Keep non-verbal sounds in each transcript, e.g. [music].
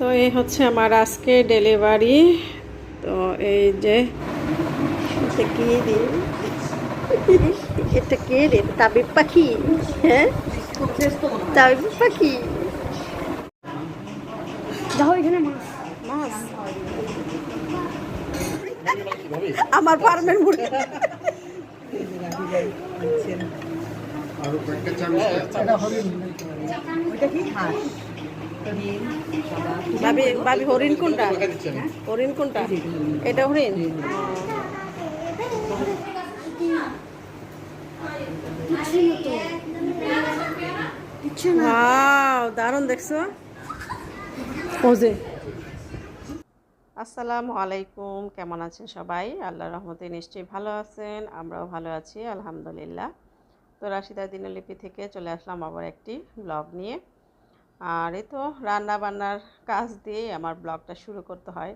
তো এই হচ্ছে আমার আজকে ডেলিভারি তো এই যে এটা কি রে? এটা কে রে? তাবিব পাখি হ্যাঁ? তাবিব পাখি। দেখো এখানে মাছ মাছ। আমার ফার্মের মুরগি। ভাবি ভাবি হরিণ কোনটা? হরিণ কোনটা? এটা হরিণ? দারুণ দেখছ? ওজে আসসালামু আলাইকুম কেমন আছেন সবাই? আল্লাহ রহমতে নিশ্চয়ই ভালো আছেন আমরাও ভালো আছি আলহামদুলিল্লাহ। তো রাশিদা দিনলিপি থেকে চলে আসলাম আবার একটি ব্লগ নিয়ে। আর এই তো রান্না বান্নার কাজ দিয়ে আমার ব্লগটা শুরু করতে হয়।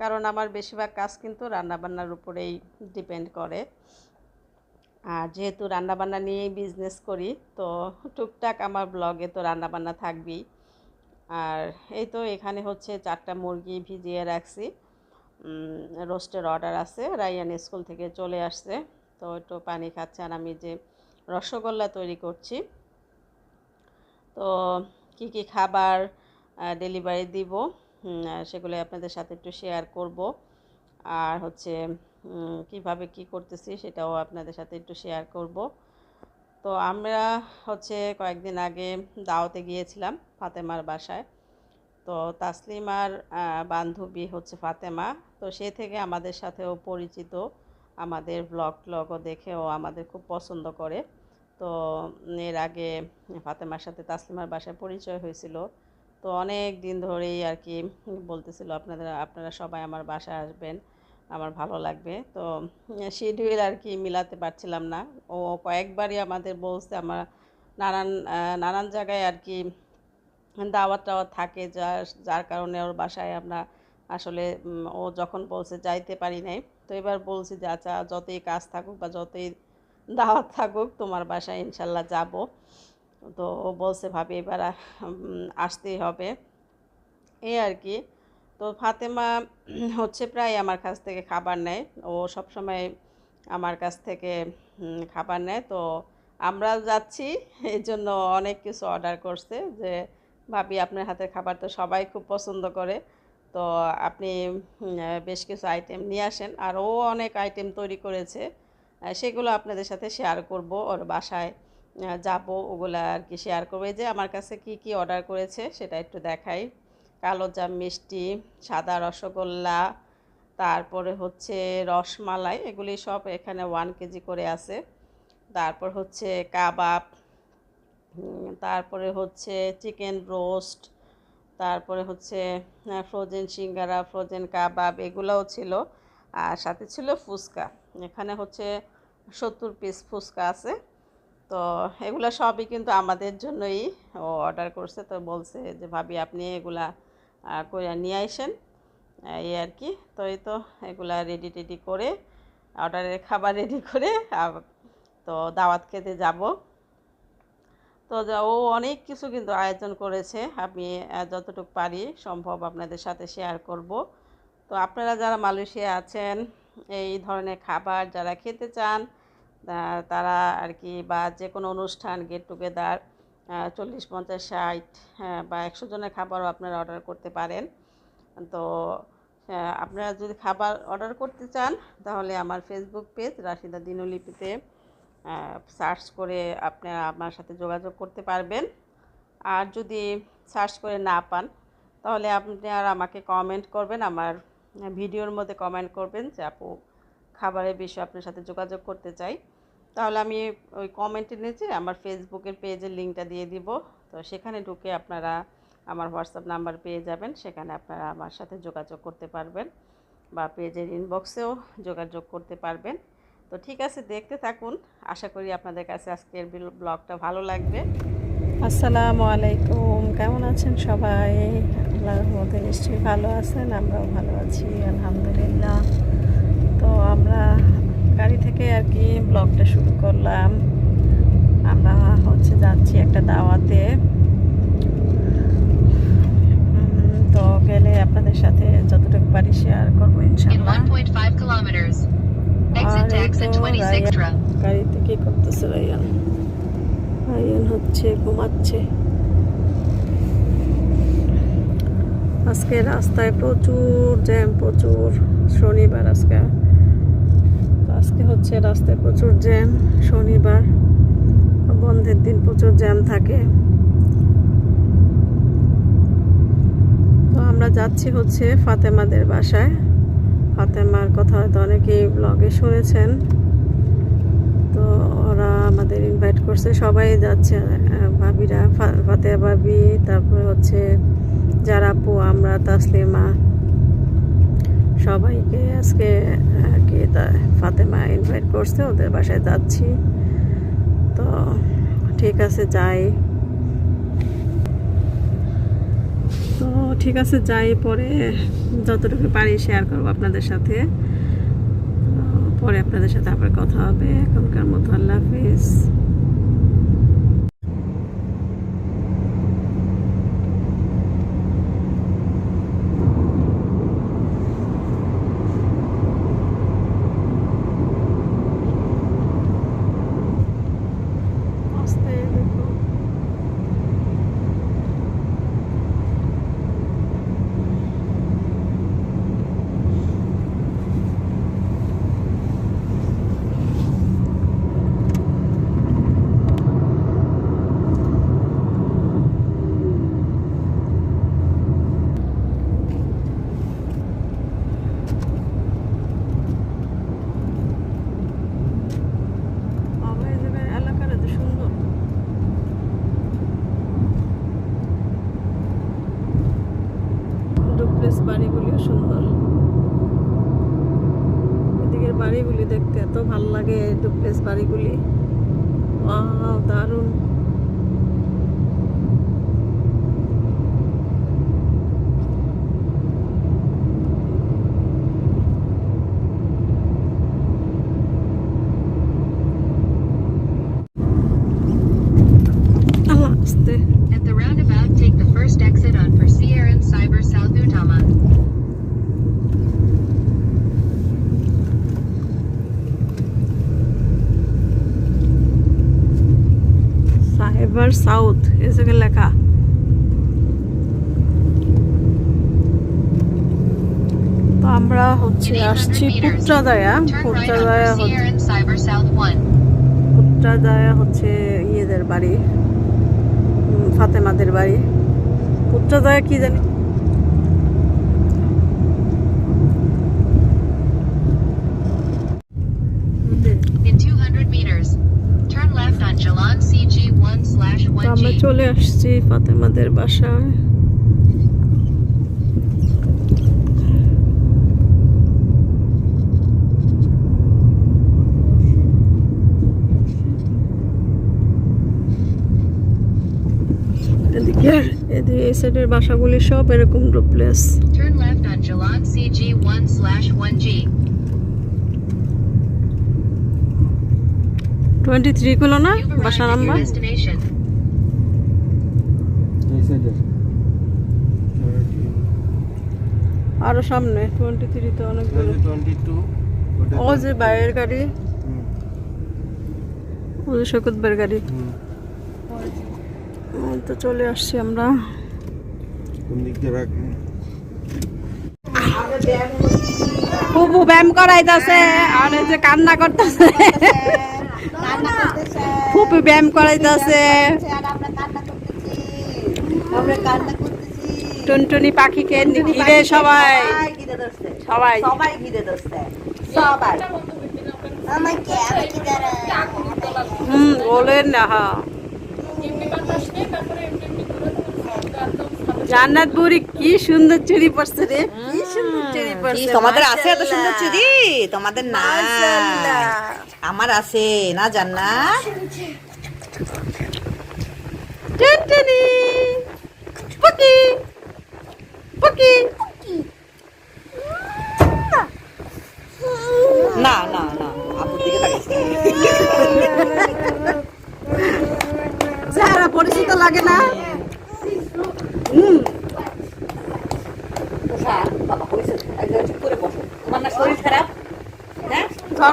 কারণ আমার বেশিরভাগ কাজ কিন্তু রান্না বান্নার উপরেই ডিপেন্ড করে। আর যেহেতু রান্নাবান্না নিয়েই বিজনেস করি, তো টুকটাক আমার ব্লগে তো রান্নাবান্না থাকবেই। আর এই তো এখানে হচ্ছে চারটা মুরগি ভিজিয়ে রাখছি। রোস্টের অর্ডার আছে, রায়ান স্কুল থেকে চলে আসছে। তো একটু পানি খাচ্ছে আর আমি যে রসগোল্লা তৈরি করছি। তো কি কি খাবার ডেলিভারি দিব সেগুলো আপনাদের সাথে একটু শেয়ার করব। আর হচ্ছে কীভাবে কি করতেছি সেটাও আপনাদের সাথে একটু শেয়ার করব। তো আমরা হচ্ছে কয়েকদিন আগে দাওয়াতে গিয়েছিলাম ফাতেমার বাসায়। তো তাসলিমার বান্ধবী হচ্ছে ফাতেমা। তো সে থেকে আমাদের সাথেও পরিচিত। আমাদের ব্লগ ট্লগও দেখেও আমাদের খুব পছন্দ করে। তো এর আগে ফাতেমার সাথে তাসলিমার বাসায় পরিচয় হয়েছিল। তো অনেক দিন ধরেই আর কি বলতেছিল, আপনাদের, আপনারা সবাই আমার বাসায় আসবেন, আমার ভালো লাগবে। তো শিডিউল আর কি মিলাতে পারছিলাম না। ও কয়েকবারই আমাদের বলছে, আমার নানান নানান জায়গায় আর কি দাওয়াত টাওয়াত থাকে, যার যার কারণে ওর বাসায় আমরা আসলে ও যখন বলছে যাইতে পারি নাই। তো এবার বলছি যে আচ্ছা যতই কাজ থাকুক বা যতই দাওয়াত থাকুক, তোমার বাসায় ইনশাল্লাহ যাব। তো ও বলছে, ভাবি, এবার আসতেই হবে। এই আর কি। তো ফাতেমা হচ্ছে প্রায় আমার কাছ থেকে খাবার নেয়। ও সবসময় আমার কাছ থেকে খাবার নেয়। তো আমরা যাচ্ছি এই জন্য অনেক কিছু অর্ডার করছে যে, ভাবি, আপনার হাতের খাবার তো সবাই খুব পছন্দ করে। তো আপনি বেশ কিছু আইটেম নিয়ে আসেন। আর ও অনেক আইটেম তৈরি করেছে। সেগুলো আপনাদের সাথে শেয়ার করব ওর বাসায়। যাব, ওগুলো আর কি শেয়ার করব। যে আমার কাছে কি কি অর্ডার করেছে সেটা একটু দেখাই। কালো জাম মিষ্টি, সাদা রসগোল্লা, তারপরে হচ্ছে রসমালাই এগুলি সব এখানে ওয়ান কেজি করে আছে। তারপর হচ্ছে কাবাব তারপরে হচ্ছে চিকেন রোস্ট তারপরে হচ্ছে ফ্রোজেন সিঙ্গারা ফ্রোজেন কাবাব, এগুলোও ছিল। আর সাথে ছিল ফুচকা। এখানে হচ্ছে সত্তর পিস ফুচকা আছে। তো এগুলো সবই কিন্তু আমাদের জন্যই ও অর্ডার করছে। তো বলছে যে, ভাবি, আপনি এগুলা করে নিয়ে আসেন এই আর কি। তো এই তো এগুলা রেডি টেডি করে অর্ডারের খাবার রেডি করে তো দাওয়াত খেতে যাব। তো ও অনেক কিছু কিন্তু আয়োজন করেছে। আমি যতটুকু পারি সম্ভব আপনাদের সাথে শেয়ার করব। তো আপনারা যারা মালয়েশিয়া আছেন এই ধরনের খাবার যারা খেতে চান তারা আর কি বা যে কোনো অনুষ্ঠান গেট টুগেদার চল্লিশ পঞ্চাশ ষাট হ্যাঁ, বা একশো জনের খাবারও আপনারা অর্ডার করতে পারেন। তো আপনারা যদি খাবার অর্ডার করতে চান তাহলে আমার ফেসবুক পেজ রাশিদা দিনলিপিতে সার্চ করে আপনারা আমার সাথে যোগাযোগ করতে পারবেন। আর যদি সার্চ করে না পান তাহলে আপনি আর আমাকে কমেন্ট করবেন আমার ভিডিওর মধ্যে কমেন্ট করবেন যে আপু খাবারের বিষয়ে আপনার সাথে যোগাযোগ করতে চাই। তাহলে আমি ওই কমেন্টের নিচে আমার ফেসবুকের পেজের লিঙ্কটা দিয়ে দিব। তো সেখানে ঢুকে আপনারা আমার হোয়াটসঅ্যাপ নাম্বার পেয়ে যাবেন। সেখানে আপনারা আমার সাথে যোগাযোগ করতে পারবেন বা পেজের ইনবক্সেও যোগাযোগ করতে পারবেন। তো ঠিক আছে, দেখতে থাকুন। আশা করি আপনাদের কাছে আজকের বিল- ব্লগটা ভালো লাগবে। আসসালামু আলাইকুম। কেমন আছেন সবাই? আল্লাহ মধ্যে নিশ্চয়ই ভালো আছেন আমরাও ভালো আছি আলহামদুলিল্লাহ। তো আমরা গাড়ি থেকে আর কি ব্লগটা শুরু করলাম। আমরা হচ্ছে যাচ্ছি একটা দাওয়াতে। তো গেলে আপনাদের সাথে যতটুকু পারি শেয়ার করব ইনশাল্লাহ গাড়িতে কি করতেছে ভাইয়া রায়ান হচ্ছে, ঘুমাচ্ছে। আজকে রাস্তায় প্রচুর জ্যাম, প্রচুর শনিবার আজকে। আজকে হচ্ছে রাস্তায় প্রচুর জ্যাম, শনিবার। বন্ধের দিন প্রচুর জ্যাম থাকে। তো আমরা যাচ্ছি হচ্ছে ফাতেমাদের বাসায়। ফাতেমার কথা হয়তো অনেকেই ব্লগে শুনেছেন। তো ওরা আমাদের ইনভাইট করছে। সবাই যাচ্ছে ভাবিরা, ফা- ফাতেমা ভাবি, তারপর হচ্ছে যারা আপু, আমরা, তাসলিমা, সবাইকে আজকে আর কি ফাতেমা ইনভাইট করছে, ওদের বাসায় যাচ্ছি। তো ঠিক আছে, যাই। তো ঠিক আছে, যাই পরে যতটুকু পারি শেয়ার করব আপনাদের সাথে। পরে আপনাদের সাথে আবার কথা হবে। এখনকার মতো আল্লাহ হাফিজ আস্তে দেখো বাবা, এই জায়গার এলাকাটা তো সুন্দর ডুপ্লেস বাড়িগুলিও সুন্দর। এদিকের বাড়িগুলি দেখতে এত ভালো লাগে ডুপ্লেস বাড়িগুলি। দারুণ। সাউথ এ জায়গায় লেখা তো আমরা হচ্ছে আসছি পুত্রাদায়া পুত্রাদায়া হচ্ছে Sierra and Cyber South 1. পুত্রাদায়া হচ্ছে ইয়েদের বাড়ি ফাতেমাদের বাড়ি। পুত্রাদায়া কি জানি? চলে আসছি ফাতেমাদের বাসায়। এদিকে এদিকে এই সাইডের বাসাগুলি সব এরকম duplex Turn left on Jalan CG 1 slash 1G. Twenty three গুলো না বাসা নাম্বার আরও সামনে টোয়েন্টি থ্রি তো অনেক দূরে। ও যে বাইরের গাড়ি। ও যে গাড়ি। তো চলে আসছি আমরা। ফুপু ব্যায়াম করাইতেছে আর এই যে কান্না করতেছে। ফুপু ব্যায়াম করাইতেছে। টুনটুনি পাখিকে ঘিরে সবাই। সবাই সবাই। ঘিরে ধরছে। সবাই আমাকে আমাকে হুম বলেন না হ্যাঁ। জান্নাত বুড়ি কি সুন্দর চুরি পড়ছে রে। কি সুন্দর চুরি পড়ছে তোমাদের আছে এত সুন্দর চুরি তোমাদের না। আমার আছে না জান্না টুনটুনি।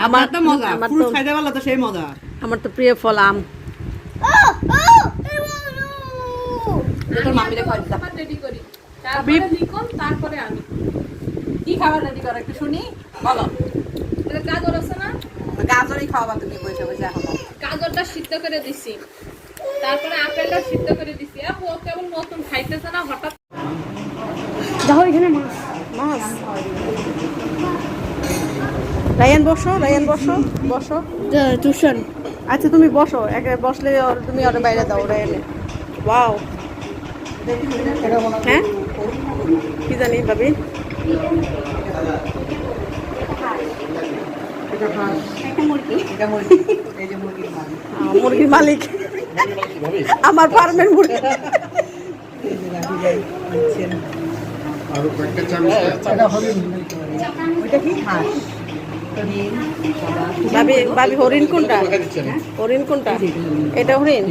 আমার তো মজা আমার ফ্রুট তো- খাইতে পারলে তো সেই মজা। আমার তো প্রিয় ফল আম। তোর মামিরে খাওয়াই দিতাম। রেডি করি। তারপরে লিখন তারপরে আমি। কি খাবার রেডি করো একটু শুনি? বলো। এটা গাজর আছে না? গাজরই খাওয়াবা তুমি বসে বসে এখন। গাজরটা সিদ্ধ করে দিছি। তারপরে আপেলটা সিদ্ধ করে দিছি। ও কেবল নতুন খাইতেছে না হঠাৎ দেখো এখানে মাছ। রায়ান বসো রায়ান বসো বসো। টিউশন। আচ্ছা তুমি বসো একে বসলে তুমি ওর বাইরে দাও রায়ানে। ওয়াও। হ্যাঁ? কি জানি ভাবি? মুরগি। মুরগির মালিক। আমার ফার্মের মুরগি। এই যে রাখি যাই দিচ্ছেন ওইটা কি? হাঁস। ভাবি ভাবি, হরিণ কোনটা? হরিণ কোনটা? এটা হরিণ?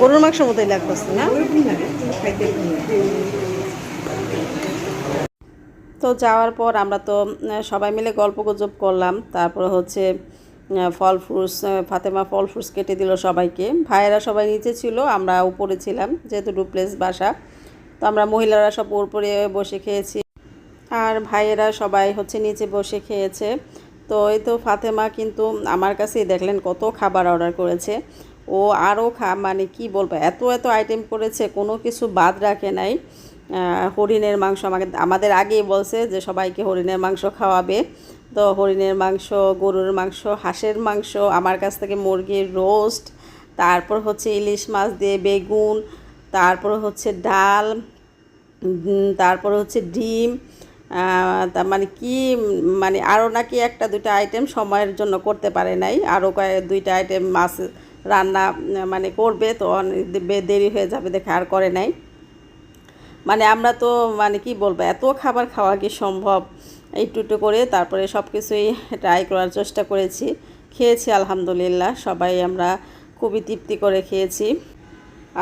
গরুর মাংস মতোই লাগতেছে, না। তো যাওয়ার পর আমরা তো সবাই মিলে গল্প গুজব করলাম। তারপর হচ্ছে ফল ফ্রুটস ফাতেমা ফল ফ্রুটস কেটে দিল সবাইকে। ভাইয়েরা সবাই নিচে ছিল, আমরা উপরে ছিলাম, যেহেতু ডুপ্লেস বাসা। তো আমরা মহিলারা সব উপরে বসে খেয়েছি আর ভাইয়েরা সবাই হচ্ছে নিচে বসে খেয়েছে। তো এই তো ফাতেমা কিন্তু আমার কাছেই দেখলেন কত খাবার অর্ডার করেছে। ও আরও খা মানে কি বলব, এত এত আইটেম করেছে, কোনো কিছু বাদ রাখে নাই। হরিণের মাংস আমাকে, আমাদের আগেই বলছে যে সবাইকে হরিণের মাংস খাওয়াবে। তো হরিণের মাংস, গরুর মাংস, হাঁসের মাংস, আমার কাছ থেকে মুরগির রোস্ট তারপর হচ্ছে ইলিশ মাছ দিয়ে বেগুন, তারপর হচ্ছে ডাল তারপর হচ্ছে ডিম আহ, তা মানে কি মানে আরও নাকি একটা দুইটা আইটেম সময়ের জন্য করতে পারে নাই। আরও কয়েক দুইটা আইটেম মাছ রান্না মানে করবে তো অনেক দেরি হয়ে যাবে দেখে আর করে নাই। মানে আমরা তো মানে কি বলব এত খাবার খাওয়া কি সম্ভব? একটু একটু করে তারপরে সব কিছুই ট্রাই করার চেষ্টা করেছি। খেয়েছি আলহামদুলিল্লাহ সবাই আমরা খুবই তৃপ্তি করে খেয়েছি।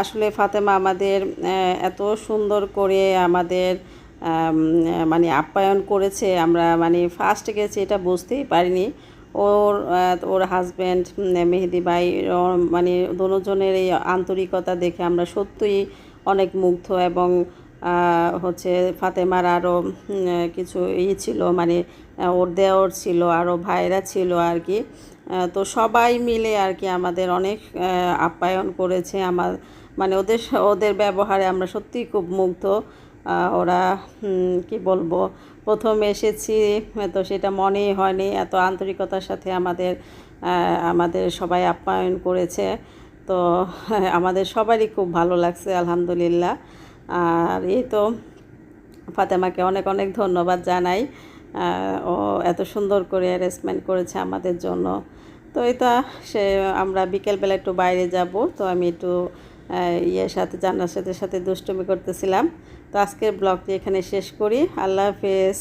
আসলে ফাতেমা আমাদের এত সুন্দর করে আমাদের আম, মানে আপ্যায়ন করেছে, আমরা মানে ফার্স্ট গেছি, এটা বুঝতেই পারিনি। ওর ওর হাজব্যান্ড মেহেদি ভাই মানে দুজনের এই আন্তরিকতা দেখে আমরা সত্যিই অনেক মুগ্ধ এবং হচ্ছে ফাতেমার আরও কিছু ই ছিল মানে ওর দেওর ছিল আরও ভাইরা ছিল আর কি। তো সবাই মিলে আর কি আমাদের অনেক আপ্যায়ন করেছে আমার মানে ওদের ওদের ব্যবহারে আমরা সত্যিই খুব মুগ্ধ। ওরা কি বলব, প্রথম এসেছি, তো সেটা মনেই হয়নি। এত আন্তরিকতার সাথে আমাদের আমাদের সবাই আপ্যায়ন করেছে। তো [laughs] আমাদের সবারই খুব ভালো লাগছে, আলহামদুলিল্লাহ। আর এই তো ফাতেমাকে অনেক অনেক ধন্যবাদ জানাই। ও এত সুন্দর করে অ্যারেঞ্জমেন্ট করেছে আমাদের জন্য। তো তো সে, আমরা বিকেলবেলা একটু বাইরে যাব, তো আমি একটু ইয়ের সাথে, জান্নার সাথে সাথে দুষ্টুমি করতেছিলাম। তো আজকের ব্লগটি এখানে শেষ করি। আল্লাহ হাফেজ।